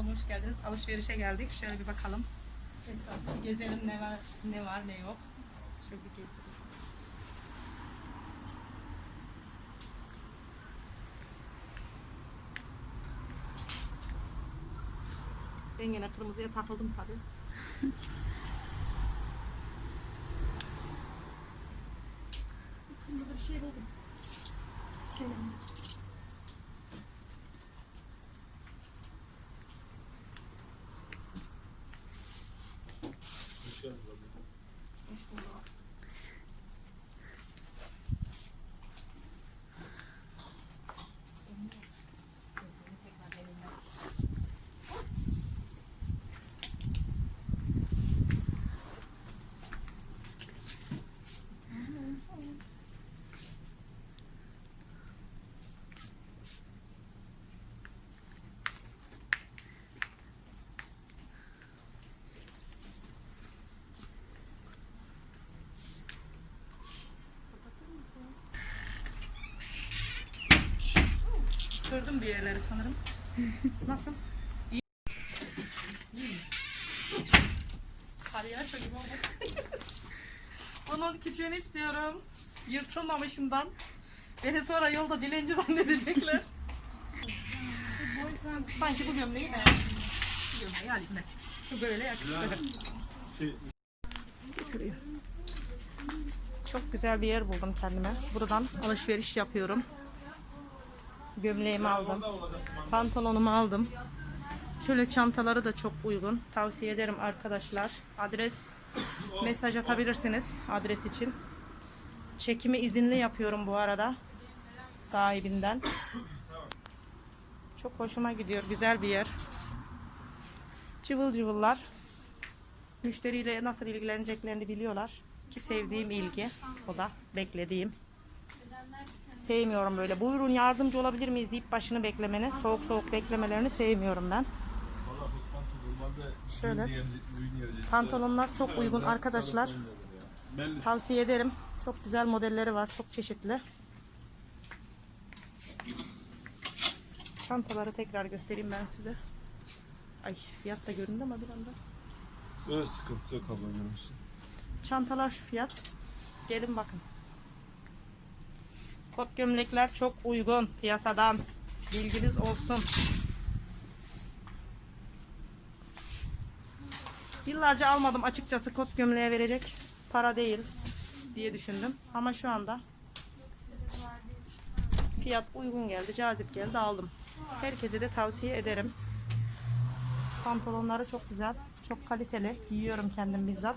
kanalıma hoş geldiniz. Alışverişe geldik. Şöyle bir bakalım. Etrafı bir gezelim ne var ne var ne yok. Şöyle bir gezelim. Ben yine kırmızıya takıldım tabii. Kırmızı bir şey buldum. Hoş Bir yerleri sanırım. Nasıl? İyi. Palyaço gibi oldu. Bunun küçüğünü istiyorum. Yırtılmamışından. Beni sonra yolda dilenci zannedecekler. Sanki bu gömleği de. Gömleği. Bu böyle yakıştı. Şuraya. Çok güzel bir yer buldum kendime. Buradan alışveriş yapıyorum. Gömleğimi aldım. Pantolonumu aldım. Şöyle çantaları da çok uygun. Tavsiye ederim arkadaşlar. Adres mesaj atabilirsiniz adres için. Çekimi izinli yapıyorum bu arada. Sahibinden. Çok hoşuma gidiyor. Güzel bir yer. Cıvıl cıvıllar. Müşteriyle nasıl ilgileneceklerini biliyorlar. Ki sevdiğim ilgi. O da beklediğim. Sevmiyorum böyle. Buyurun yardımcı olabilir miyiz deyip başını beklemeni. Soğuk soğuk beklemelerini sevmiyorum ben. Şöyle. Pantolonlar çok uygun arkadaşlar. Tavsiye ederim. Çok güzel modelleri var. Çok çeşitli. Çantaları tekrar göstereyim ben size. Ay fiyat da göründü ama bir anda. Öyle sıkıntı yok için. Çantalar şu fiyat. Gelin bakın. Kot gömlekler çok uygun piyasadan. Bilginiz olsun. Yıllarca almadım açıkçası kot gömleğe verecek para değil diye düşündüm. Ama şu anda fiyat uygun geldi, cazip geldi aldım. Herkese de tavsiye ederim. Pantolonları çok güzel, çok kaliteli. Giyiyorum kendim bizzat.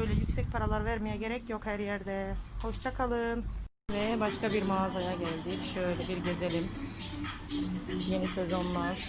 Öyle yüksek paralar vermeye gerek yok her yerde. Hoşça kalın. Ve başka bir mağazaya geldik. Şöyle bir gezelim. Yeni sezonlar.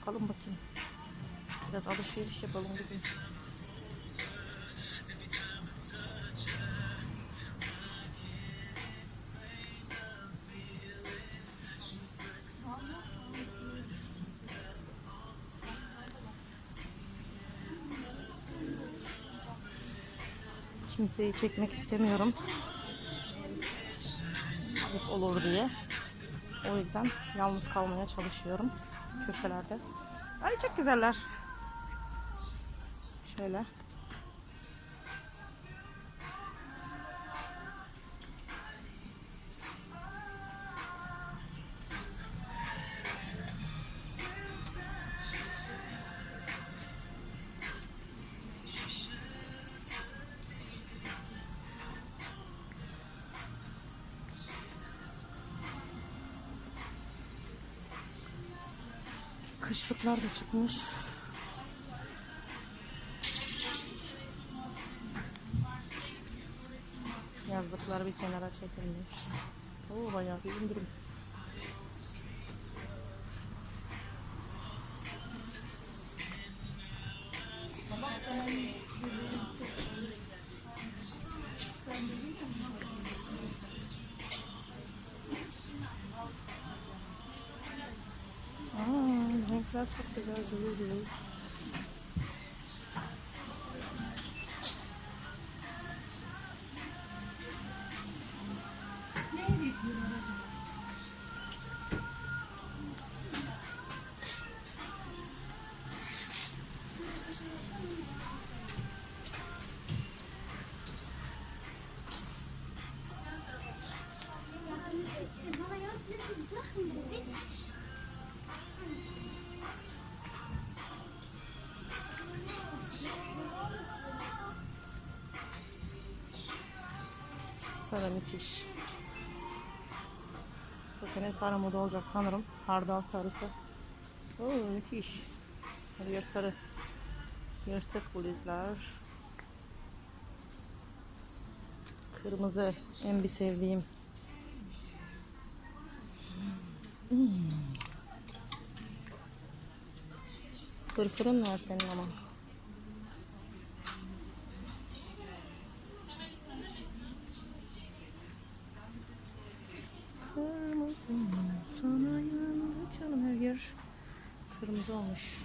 Bakalım bakayım. Biraz alışveriş yapalım bugün. Kimseyi çekmek istemiyorum. Ayıp olur diye. O yüzden yalnız kalmaya çalışıyorum köşelerde. Ay çok güzeller. Şöyle. kışlıklar da çıkmış. Yazlıklar bir kenara çekilmiş. Oo bayağı bir indirim. Thank you. Çok güzel duruyor. Sarı müthiş. Bu sene sarı moda olacak sanırım. Hardal sarısı. Oo müthiş. Her yer sarı. Yırtık bluzlar. Kırmızı en bir sevdiğim. Hmm. Fırfırın var senin ama. Kırmızı sana yandı canım her yer kırmızı olmuş.